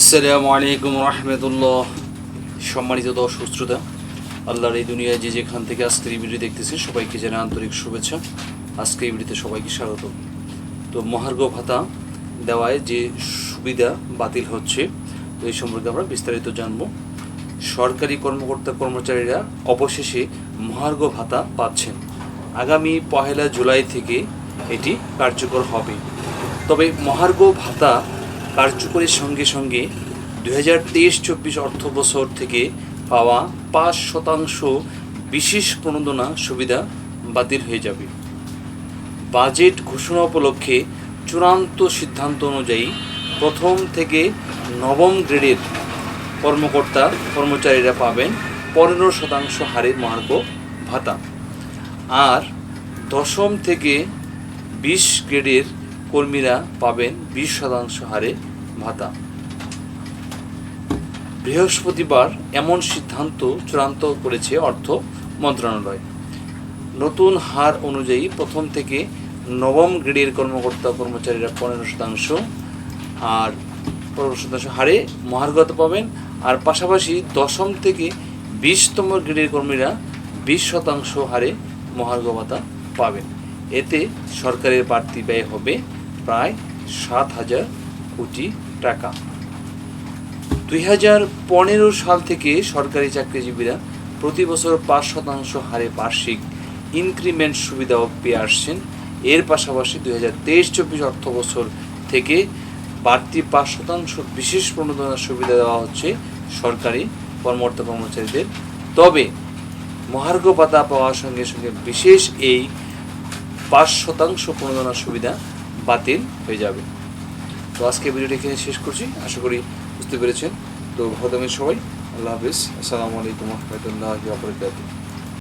আসসালামু আলাইকুম রহমতুল্লাহ। সম্মানিত দর্শক, শ্রোতা, আল্লাহর এই দুনিয়ায় যে যেখান থেকে আজকের এই ভিডিও দেখতেছেন, সবাইকে জানাই আন্তরিক শুভেচ্ছা। আজকে এই ভিডিওতে সবাইকে স্বাগত। তো মহার্ঘ ভাতা দেওয়ায় যে সুবিধা বাতিল হচ্ছে, তো এই সম্পর্কে আমরা বিস্তারিত জানব। সরকারি কর্মকর্তা কর্মচারীরা অবশেষে মহার্ঘ ভাতা পাচ্ছেন। আগামী পহেলা জুলাই থেকে এটি কার্যকর হবে। তবে মহার্ঘ ভাতা কার্যকরের সঙ্গে সঙ্গে দু হাজার তেইশ চব্বিশ অর্থ বছর থেকে পাওয়া পাঁচ শতাংশ বিশেষ প্রণোদনা সুবিধা বাতিল হয়ে যাবে। বাজেট ঘোষণা উপলক্ষে চূড়ান্ত সিদ্ধান্ত অনুযায়ী প্রথম থেকে নবম গ্রেডের কর্মকর্তা কর্মচারীরা পাবেন পনেরো শতাংশ হারে মহার্ঘ ভাতা। আর দশম থেকে বিশ গ্রেডের কর্মীরা পাবেন বিশ শতাংশ হারে ভাতা। বৃহস্পতিবার এমন সিদ্ধান্ত চূড়ান্ত করেছে অর্থ মন্ত্রণালয়। নতুন হার অনুযায়ী প্রথম থেকে নবম গ্রেডের কর্মকর্তা কর্মচারীরা পনেরো শতাংশ আর পনেরো শতাংশ হারে মহার্গত পাবেন আর পাশাপাশি দশম থেকে বিশতম গ্রেডের কর্মীরা বিশ শতাংশ হারে মহার্ঘ ভাতা পাবেন। এতে সরকারের বাড়তি ব্যয় হবে প্রায় সাত হাজার কোটি টাকা। দুই হাজার পনেরো সাল থেকে সরকারি চাকরিজীবীরা প্রতি বছর পাঁচ শতাংশ হারে বার্ষিক ইনক্রিমেন্ট সুবিধাও পেয়ে আসছেন। এর পাশাপাশি দুই হাজার তেইশ চব্বিশ অর্থ বছর থেকে বাড়তি পাঁচ শতাংশ বিশেষ প্রণোদনার সুবিধা দেওয়া হচ্ছে সরকারি কর্মকর্তা কর্মচারীদের। তবে মহার্ঘ ভাতা পাওয়ার সঙ্গে সঙ্গে বিশেষ এই পাঁচ শতাংশ প্রণোদনার সুবিধা বাতিল হয়ে যাবে। তো আজকে ভিডিওটি এখানে শেষ করছি। আশা করি বুঝতে পেরেছেন। তো ভালো সবাই। আল্লাহ হাফিজ। আসসালামু আলাইকুম রহমতুল্লাহ